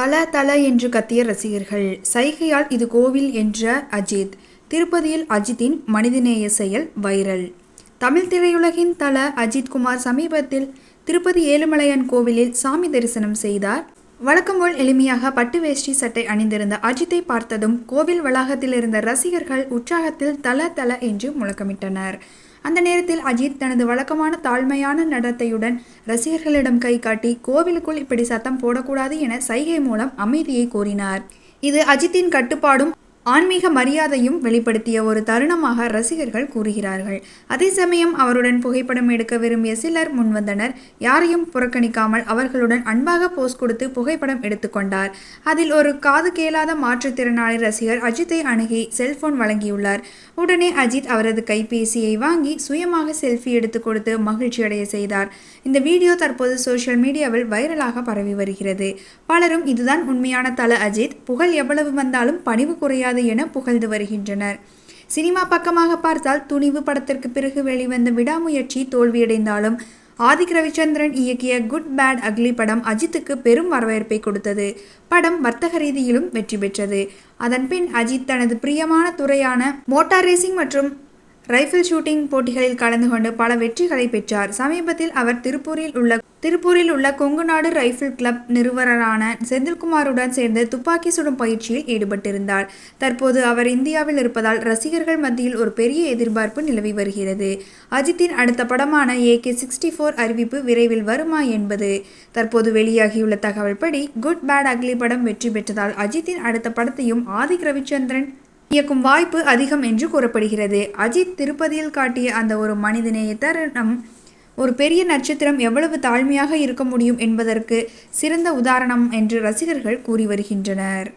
தல தல என்று கத்திய ரசிகர்கள். சைகையால் இது கோவில் என்ற அஜித். திருப்பதியில் அஜித்தின் மனிதநேய செயல் வைரல். தமிழ் திரையுலகின் தல அஜித் குமார் சமீபத்தில் திருப்பதி ஏழுமலையான் கோவிலில் சாமி தரிசனம் செய்தார். வழக்கம் போல் எளிமையாக பட்டு வேஷ்டி சட்டை அணிந்திருந்த அஜித்தை பார்த்ததும் கோவில் வளாகத்தில் இருந்த ரசிகர்கள் உற்சாகத்தில் தல தல என்று முழக்கமிட்டனர். அந்த நேரத்தில் அஜித் தனது வழக்கமான தாழ்மையான நடத்தையுடன் ரசிகர்களிடம் கை காட்டி கோவிலுக்குள் இப்படி சத்தம் போடக்கூடாது என சைகை மூலம் அமைதியை கோரினார். இது அஜித்தின் கட்டுப்பாடும் ஆன்மீக மரியாதையும் வெளிப்படுத்திய ஒரு தருணமாக ரசிகர்கள் கூறுகிறார்கள். அதே சமயம் அவருடன் புகைப்படம் எடுக்க விரும்பிய சிலர் முன்வந்தனர். யாரையும் புறக்கணிக்காமல் அவர்களுடன் அன்பாக போஸ் கொடுத்து புகைப்படம் எடுத்துக்கொண்டார் அதில் ஒரு காது கேளாத மாற்றுத்திறனாளி ரசிகர் அஜித்தை அணுகி செல்போன் வழங்கியுள்ளார். உடனே அஜித் அவரது கைபேசியை வாங்கி சுயமாக செல்ஃபி எடுத்து கொடுத்து மகிழ்ச்சியடைய செய்தார். இந்த வீடியோ தற்போது சோசியல் மீடியாவில் வைரலாக பரவி வருகிறது. பலரும் இதுதான் உண்மையான தல அஜித். புகழ் எவ்வளவு வந்தாலும் பணிவு குறையாது என புகழ்ந்து வருகின்றனர். சினிமா பக்கமாக பார்த்தால் துணிவு படத்திற்கு பிறகு வெளிவந்த விடாமுயற்சி தோல்வியடைந்தாலும் ஆதிக் ரவிச்சந்திரன் இயக்கிய குட் பேட் அக்லி படம் அஜித்துக்கு பெரும் வரவேற்பை கொடுத்தது. படம் வர்த்தக ரீதியிலும் வெற்றி பெற்றது. அதன்பின் அஜித் தனது பிரியமான துறையான மோட்டார் ரேசிங் மற்றும் ரைஃபிள் ஷூட்டிங் போட்டிகளில் கலந்து கொண்டு பல வெற்றிகளை பெற்றார். சமீபத்தில் அவர் திருப்பூரில் உள்ள திருப்பூரில் உள்ள கொங்குநாடு ரைஃபிள் கிளப் நிறுவனரான செந்தில்குமாருடன் சேர்ந்து துப்பாக்கி சுடும் பயிற்சியில் ஈடுபட்டிருந்தார். தற்போது அவர் இந்தியாவில் இருப்பதால் ரசிகர்கள் மத்தியில் ஒரு பெரிய எதிர்பார்ப்பு நிலவி வருகிறது. அஜித்தின் அடுத்த படமான ஏகே சிக்ஸ்டி ஃபோர் அறிவிப்பு விரைவில் வருமா என்பது. தற்போது வெளியாகியுள்ள தகவல் படி குட் பேட் அக்லி படம் வெற்றி பெற்றதால் அஜித்தின் அடுத்த படத்தையும் ஆதிக் ரவிச்சந்திரன் இயக்கும் வாய்ப்பு அதிகம் என்று கூறப்படுகிறது. அஜித் திருப்பதியில் காட்டிய அந்த ஒரு மனிதநேய தருணம் ஒரு பெரிய நட்சத்திரம் எவ்வளவு தாழ்மையாக இருக்க முடியும் என்பதற்கு சிறந்த உதாரணம் என்று ரசிகர்கள் கூறி வருகின்றனர்.